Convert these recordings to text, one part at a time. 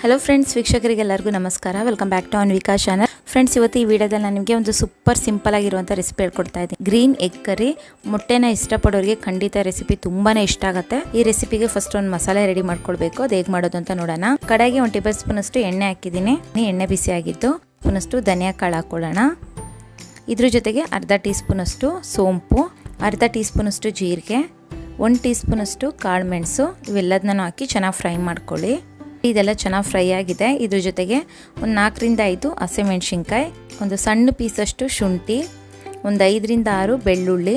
Hello friends ವೀಕ್ಷಕರಿಗೆಲ್ಲರಿಗೂ ನಮಸ್ಕಾರ. Welcome back to Anvika friends ಇವತ್ತು ಈ ವಿಡಿಯೋದಲ್ಲಿ ನಾನು ನಿಮಗೆ ಒಂದು ಸೂಪರ್ ಸಿಂಪಲ್ ಆಗಿರುವಂಥ ರೆಸಿಪಿ ಹೇಳ್ಕೊಡ್ತಾ ಇದ್ದೀನಿ. ಗ್ರೀನ್ ಎಗ್ ಕರಿ ಮೊಟ್ಟೆನ ಇಷ್ಟಪಡೋರಿಗೆ ಖಂಡಿತ ರೆಸಿಪಿ ತುಂಬಾ ಇಷ್ಟ ಆಗುತ್ತೆ. ಈ ರೆಸಿಪಿಗೆ ಫಸ್ಟ್ ಒಂದು ಮಸಾಲೆ ರೆಡಿ ಮಾಡ್ಕೊಳ್ಬೇಕು ಅದು ಹೇಗೆ ಮಾಡೋದು ಅಂತ ನೋಡೋಣ. ಕಡೆಗೆ ಒಂದು ಟೇಬಲ್ ಸ್ಪೂನ್ ಅಷ್ಟು ಎಣ್ಣೆ ಹಾಕಿದ್ದೀನಿ. ಎಣ್ಣೆ ಬಿಸಿ ಆಗಿದ್ದು ಸ್ಪೂನಷ್ಟು ಧನಿಯಾ ಕಾಳು ಹಾಕೊಳ್ಳೋಣ. ಇದ್ರ ಜೊತೆಗೆ ಅರ್ಧ ಟೀ ಸ್ಪೂನ್ ಅಷ್ಟು ಸೋಂಪು, ಅರ್ಧ ಟೀ ಸ್ಪೂನಷ್ಟು ಜೀರಿಗೆ, ಒಂದು ಟೀ ಸ್ಪೂನ್ ಅಷ್ಟು ಕಾಳು ಮೆಣಸು, ಇವೆಲ್ಲದನ್ನೂ ಹಾಕಿ ಚೆನ್ನಾಗಿ ಫ್ರೈ ಮಾಡ್ಕೊಳ್ಳಿ. ಇದೆಲ್ಲ ಚೆನ್ನಾಗಿ ಫ್ರೈ ಆಗಿದೆ. ಇದ್ರ ಜೊತೆಗೆ ಒಂದು ನಾಲ್ಕರಿಂದ ಐದು ಹಸಿಮೆಣ್ಸಿನ್ಕಾಯಿ, ಒಂದು ಸಣ್ಣ ಪೀಸಷ್ಟು ಶುಂಠಿ, ಒಂದು ಐದರಿಂದ ಆರು ಬೆಳ್ಳುಳ್ಳಿ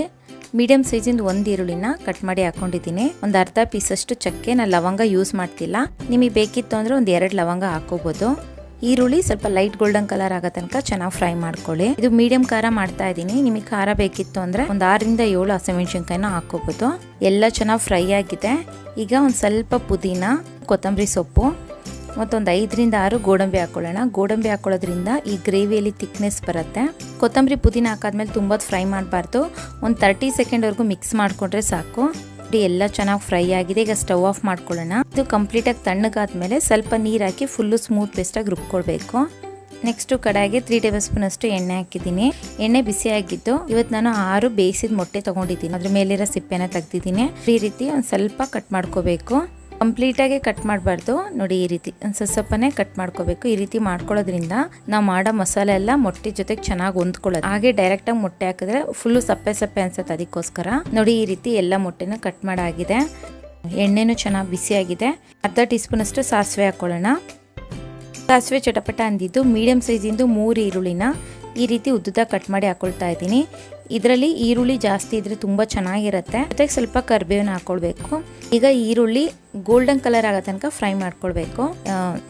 ಮೀಡಿಯಮ್ ಸೈಜಿಂದ ಒಂದು ಈರುಳ್ಳಿನ ಕಟ್ ಮಾಡಿ ಹಾಕೊಂಡಿದ್ದೀನಿ. ಒಂದು ಅರ್ಧ ಪೀಸಷ್ಟು ಚಕ್ಕೆ ನಾನು ಲವಂಗ ಯೂಸ್ ಮಾಡ್ತಿಲ್ಲ. ನಿಮಗೆ ಬೇಕಿತ್ತು ಅಂದರೆ ಒಂದು ಎರಡು ಲವಂಗ ಹಾಕೋಬೋದು. ಈರುಳ್ಳಿ ಸ್ವಲ್ಪ ಲೈಟ್ ಗೋಲ್ಡನ್ ಕಲರ್ ಆಗೋ ತನಕ ಚೆನ್ನಾಗಿ ಫ್ರೈ ಮಾಡ್ಕೊಳ್ಳಿ. ಇದು ಮೀಡಿಯಂ ಖಾರ ಮಾಡ್ತಾ ಇದ್ದೀನಿ. ನಿಮಗೆ ಖಾರ ಬೇಕಿತ್ತು ಅಂದ್ರೆ ಒಂದು ಆರರಿಂದ ಏಳು ಹಸಿಮೆಣಸಿನ್ಕಾಯಿನ ಹಾಕೋಬಹುದು ಎಲ್ಲ ಚೆನ್ನಾಗಿ ಫ್ರೈ ಆಗಿದೆ. ಈಗ ಒಂದು ಸ್ವಲ್ಪ ಪುದೀನ, ಕೊತ್ತಂಬರಿ ಸೊಪ್ಪು, ಮತ್ತೊಂದು ಐದರಿಂದ ಆರು ಗೋಡಂಬಿ ಹಾಕೊಳ್ಳೋಣ. ಗೋಡಂಬಿ ಹಾಕೊಳ್ಳೋದ್ರಿಂದ ಈ ಗ್ರೇವಿಯಲ್ಲಿ ತಿಕ್ನೆಸ್ ಬರುತ್ತೆ. ಕೊತ್ತಂಬರಿ ಪುದೀನ ಹಾಕಾದ್ಮೇಲೆ ತುಂಬ ಫ್ರೈ ಮಾಡಬಾರ್ದು. ಒಂದು ತರ್ಟಿ ಸೆಕೆಂಡ್ವರೆಗೂ ಮಿಕ್ಸ್ ಮಾಡಿಕೊಂಡ್ರೆ ಸಾಕು. ನೋಡಿ ಎಲ್ಲ ಚೆನ್ನಾಗಿ ಫ್ರೈ ಆಗಿದೆ, ಈಗ ಸ್ಟವ್ ಆಫ್ ಮಾಡ್ಕೊಳ್ಳೋಣ. ಇದು ಕಂಪ್ಲೀಟಾಗಿ ತಣ್ಣಗಾದ್ಮೇಲೆ ಸ್ವಲ್ಪ ನೀರು ಹಾಕಿ ಫುಲ್ಲು ಸ್ಮೂತ್ ಪೇಸ್ಟಾಗಿ ರುಬ್ಕೊಳ್ಬೇಕು. ನೆಕ್ಸ್ಟು ಕಡಾಯಿಗೆ ತ್ರೀ ಟೇಬಲ್ ಸ್ಪೂನ್ ಅಷ್ಟು ಎಣ್ಣೆ ಹಾಕಿದ್ದೀನಿ. ಎಣ್ಣೆ ಬಿಸಿ ಆಗಿದ್ದು ಇವತ್ತು ನಾನು ಆರು ಬೇಯಿಸಿದ ಮೊಟ್ಟೆ ತೊಗೊಂಡಿದ್ದೀನಿ. ಅದ್ರ ಮೇಲಿರೋ ಸಿಪ್ಪೆನ ತೆಗ್ದಿದ್ದೀನಿ. ಈ ರೀತಿ ಒಂದು ಸ್ವಲ್ಪ ಕಟ್ ಮಾಡ್ಕೋಬೇಕು. ಕಂಪ್ಲೀಟಾಗಿ ಕಟ್ ಮಾಡಬಾರ್ದು. ನೋಡಿ, ಈ ರೀತಿ ಸ್ವಲ್ಪ ಕಟ್ ಮಾಡ್ಕೋಬೇಕು. ಈ ರೀತಿ ಮಾಡ್ಕೊಳ್ಳೋದ್ರಿಂದ ನಾವು ಮಾಡೋ ಮಸಾಲೆ ಎಲ್ಲ ಮೊಟ್ಟೆ ಜೊತೆಗೆ ಚೆನ್ನಾಗಿ ಹೊಂದ್ಕೊಳ್ಳೋದು. ಹಾಗೆ ಡೈರೆಕ್ಟಾಗಿ ಮೊಟ್ಟೆ ಹಾಕಿದ್ರೆ ಫುಲ್ಲು ಸಪ್ಪೆ ಸಪ್ಪೆ ಅನ್ಸುತ್ತೆ ಅದಕ್ಕೋಸ್ಕರ. ನೋಡಿ, ಈ ರೀತಿ ಎಲ್ಲ ಮೊಟ್ಟೆನ ಕಟ್ ಮಾಡಾಗಿದೆ. ಎಣ್ಣೆನೂ ಚೆನ್ನಾಗಿ ಬಿಸಿಯಾಗಿದೆ ಅರ್ಧ ಟೀ ಸ್ಪೂನ್ ಅಷ್ಟು ಸಾಸಿವೆ ಹಾಕ್ಕೊಳ್ಳೋಣ ಸಾಸಿವೆ ಚಟಪಟ ಅಂದಿದ್ದು, ಮೀಡಿಯಂ ಸೈಜಿಂದು ಮೂರು ಈರುಳ್ಳಿನ ಈ ರೀತಿ ಉದ್ದುದ ಕಟ್ ಮಾಡಿ ಹಾಕೊಳ್ತಾ ಇದ್ದೀನಿ. ಇದರಲ್ಲಿ ಈರುಳ್ಳಿ ಜಾಸ್ತಿ ಇದ್ರೆ ತುಂಬ ಚೆನ್ನಾಗಿರುತ್ತೆ. ಜೊತೆಗೆ ಸ್ವಲ್ಪ ಕರಿಬೇವನ್ನ ಹಾಕೊಳ್ಬೇಕು. ಈಗ ಈರುಳ್ಳಿ ಗೋಲ್ಡನ್ ಕಲರ್ ಆಗೋ ತನಕ ಫ್ರೈ ಮಾಡ್ಕೊಳ್ಬೇಕು.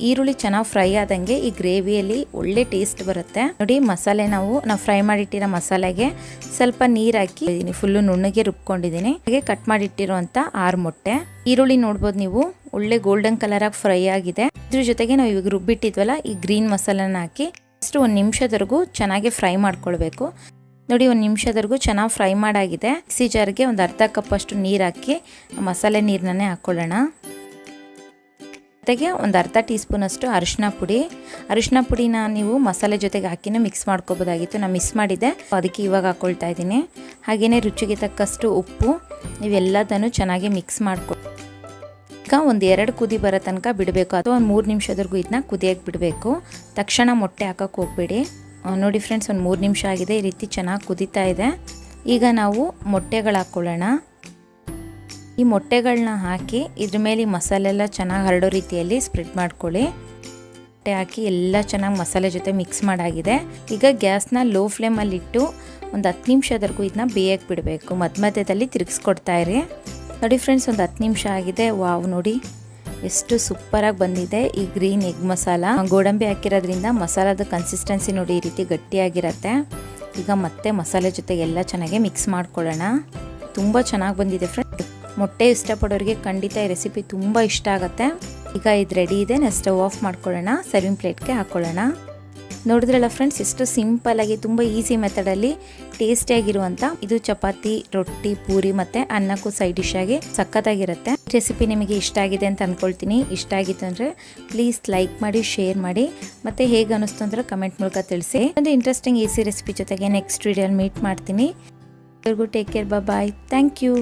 ಈರುಳ್ಳಿ ಚೆನ್ನಾಗಿ ಫ್ರೈ ಆದಂಗೆ ಈ ಗ್ರೇವಿಯಲ್ಲಿ ಒಳ್ಳೆ ಟೇಸ್ಟ್ ಬರುತ್ತೆ. ನೋಡಿ ಮಸಾಲೆ ನಾವು ನಾವು ಫ್ರೈ ಮಾಡಿಟ್ಟಿರೋ ಮಸಾಲೆಗೆ ಸ್ವಲ್ಪ ನೀರು ಹಾಕಿ ಫುಲ್ಲು ನುಣ್ಣಗೆ ರುಬ್ಕೊಂಡಿದ್ದೀನಿ ಹಾಗೆ ಕಟ್ ಮಾಡಿಟ್ಟಿರುವಂತ ಆರು ಮೊಟ್ಟೆ. ಈರುಳ್ಳಿ ನೋಡ್ಬೋದು ನೀವು, ಒಳ್ಳೆ ಗೋಲ್ಡನ್ ಕಲರ್ ಆಗಿ ಫ್ರೈ ಆಗಿದೆ. ಇದ್ರ ಜೊತೆಗೆ ನಾವು ಇವಾಗ ರುಬ್ಬಿಟ್ಟಿದ್ವಲ್ಲ, ಈ ಗ್ರೀನ್ ಮಸಾಲೆನ ಹಾಕಿ ಅಷ್ಟು ಒಂದು ನಿಮಿಷದವರೆಗೂ ಚೆನ್ನಾಗಿ ಫ್ರೈ ಮಾಡ್ಕೊಳ್ಬೇಕು. ನೋಡಿ, ಒಂದು ನಿಮಿಷದವರೆಗೂ ಚೆನ್ನಾಗಿ ಫ್ರೈ ಮಾಡಾಗಿದೆ. ಮಿಕ್ಸಿ ಜಾರ್ಗೆ ಒಂದು ಅರ್ಧ ಕಪ್ ಅಷ್ಟು ನೀರು ಹಾಕಿ ಮಸಾಲೆ ನೀರನ್ನೇ ಹಾಕ್ಕೊಳ್ಳೋಣ ಜೊತೆಗೆ ಒಂದು ಅರ್ಧ ಟೀ ಸ್ಪೂನಷ್ಟು ಅರಿಶಿನ ಪುಡಿ. ಅರಿಶಿನ ಪುಡಿನ ನೀವು ಮಸಾಲೆ ಜೊತೆಗೆ ಹಾಕಿನೂ ಮಿಕ್ಸ್ ಮಾಡ್ಕೋಬೋದಾಗಿತ್ತು. ನಾನು ಮಿಸ್ ಮಾಡಿದ್ದೆ. ಅದಕ್ಕೆ ಇವಾಗ ಹಾಕ್ಕೊಳ್ತಾ ಇದ್ದೀನಿ. ಹಾಗೆಯೇ ರುಚಿಗೆ ತಕ್ಕಷ್ಟು ಉಪ್ಪು. ಇವೆಲ್ಲದನ್ನು ಚೆನ್ನಾಗಿ ಮಿಕ್ಸ್ ಮಾಡ್ಕೊ ಈಗ ಒಂದು ಎರಡು ಕುದಿ ಬರೋ ತನಕ ಬಿಡಬೇಕು. ಅಥವಾ ಒಂದು ಮೂರು ನಿಮಿಷದವರೆಗೂ ಇದನ್ನ ಕುದಿಯಕ್ಕೆ ಬಿಡಬೇಕು. ತಕ್ಷಣ ಮೊಟ್ಟೆ ಹಾಕೋಕ್ಕೆ ಹೋಗ್ಬೇಡಿ. ನೋಡಿ ಫ್ರೆಂಡ್ಸ್ ಒಂದು ಮೂರು ನಿಮಿಷ ಆಗಿದೆ. ಈ ರೀತಿ ಚೆನ್ನಾಗಿ ಕುದೀತಾ ಇದೆ. ಈಗ ನಾವು ಮೊಟ್ಟೆಗಳು ಹಾಕ್ಕೊಳ್ಳೋಣ ಈ ಮೊಟ್ಟೆಗಳನ್ನ ಹಾಕಿ ಇದ್ರ ಮೇಲೆ ಮಸಾಲೆ ಎಲ್ಲ ಚೆನ್ನಾಗಿ ಹರಡೋ ರೀತಿಯಲ್ಲಿ ಸ್ಪ್ರೆಡ್ ಮಾಡ್ಕೊಳ್ಳಿ. ಮೊಟ್ಟೆ ಹಾಕಿ ಎಲ್ಲ ಚೆನ್ನಾಗಿ ಮಸಾಲೆ ಜೊತೆ ಮಿಕ್ಸ್ ಮಾಡಾಗಿದೆ. ಈಗ ಗ್ಯಾಸ್ನ ಲೋ ಫ್ಲೇಮಲ್ಲಿಟ್ಟು ಒಂದು ಹತ್ತು ನಿಮಿಷದವರೆಗೂ ಇದನ್ನ ಬೇಯಕ್ಕೆ ಬಿಡಬೇಕು. ಮಧ್ಯ ಮಧ್ಯದಲ್ಲಿ ತಿರುಗಿಸ್ಕೊಡ್ತಾ ಇರಿ. ನೋಡಿ ಫ್ರೆಂಡ್ಸ್ ಒಂದು ಹತ್ತು ನಿಮಿಷ ಆಗಿದೆ. ವಾವ್, ನೋಡಿ. ಎಷ್ಟು ಸೂಪರಾಗಿ ಬಂದಿದೆ ಈ ಗ್ರೀನ್ ಎಗ್ ಮಸಾಲ. ಗೋಡಂಬಿ ಹಾಕಿರೋದ್ರಿಂದ ಮಸಾಲದ ಕನ್ಸಿಸ್ಟೆನ್ಸಿ ನೋಡಿ ಈ ರೀತಿ ಗಟ್ಟಿಯಾಗಿರತ್ತೆ. ಈಗ ಮತ್ತೆ ಮಸಾಲೆ ಜೊತೆ ಎಲ್ಲ ಚೆನ್ನಾಗಿ ಮಿಕ್ಸ್ ಮಾಡ್ಕೊಳ್ಳೋಣ. ತುಂಬ ಚೆನ್ನಾಗಿ ಬಂದಿದೆ ಫ್ರೆಂಡ್ ಮೊಟ್ಟೆ ಇಷ್ಟಪಡೋರಿಗೆ ಖಂಡಿತ ಈ ರೆಸಿಪಿ ತುಂಬ ಇಷ್ಟ ಆಗುತ್ತೆ. ಈಗ ಇದು ರೆಡಿ ಇದೆ ನಾನು ಸ್ಟವ್ ಆಫ್ ಮಾಡ್ಕೊಳ್ಳೋಣ ಸರ್ವಿಂಗ್ ಪ್ಲೇಟ್ಗೆ ಹಾಕ್ಕೊಳ್ಳೋಣ ನೋಡಿದ್ರಲ್ಲ ಫ್ರೆಂಡ್ಸ್ ಎಷ್ಟು ಸಿಂಪಲ್ ಆಗಿ, ತುಂಬ ಈಸಿ ಮೆಥಡಲ್ಲಿ ಟೇಸ್ಟಿಯಾಗಿರುವಂಥ ಇದು ಚಪಾತಿ, ರೊಟ್ಟಿ, ಪೂರಿ ಮತ್ತು ಅನ್ನಕ್ಕೂ ಸೈಡ್ ಡಿಶ್ ಆಗಿ ಸಕ್ಕತ್ತಾಗಿರುತ್ತೆ ರೆಸಿಪಿ ನಿಮಗೆ ಇಷ್ಟ ಆಗಿದೆ ಅಂತ ಅಂದ್ಕೊಳ್ತೀನಿ ಇಷ್ಟ ಆಗಿತ್ತು ಅಂದರೆ ಪ್ಲೀಸ್ ಲೈಕ್ ಮಾಡಿ ಶೇರ್ ಮಾಡಿ. ಮತ್ತು ಹೇಗೆ ಅನ್ನಿಸ್ತು ಅಂದರೆ ಕಮೆಂಟ್ ಮೂಲಕ ತಿಳಿಸಿ. ಒಂದು ಇಂಟ್ರೆಸ್ಟಿಂಗ್ ಈಸಿ ರೆಸಿಪಿ ಜೊತೆಗೆ ನೆಕ್ಸ್ಟ್ ವೀಡಿಯೋಲಿ ಮೀಟ್ ಮಾಡ್ತೀನಿ. ಎಲ್ರಿಗೂ take care bye thank you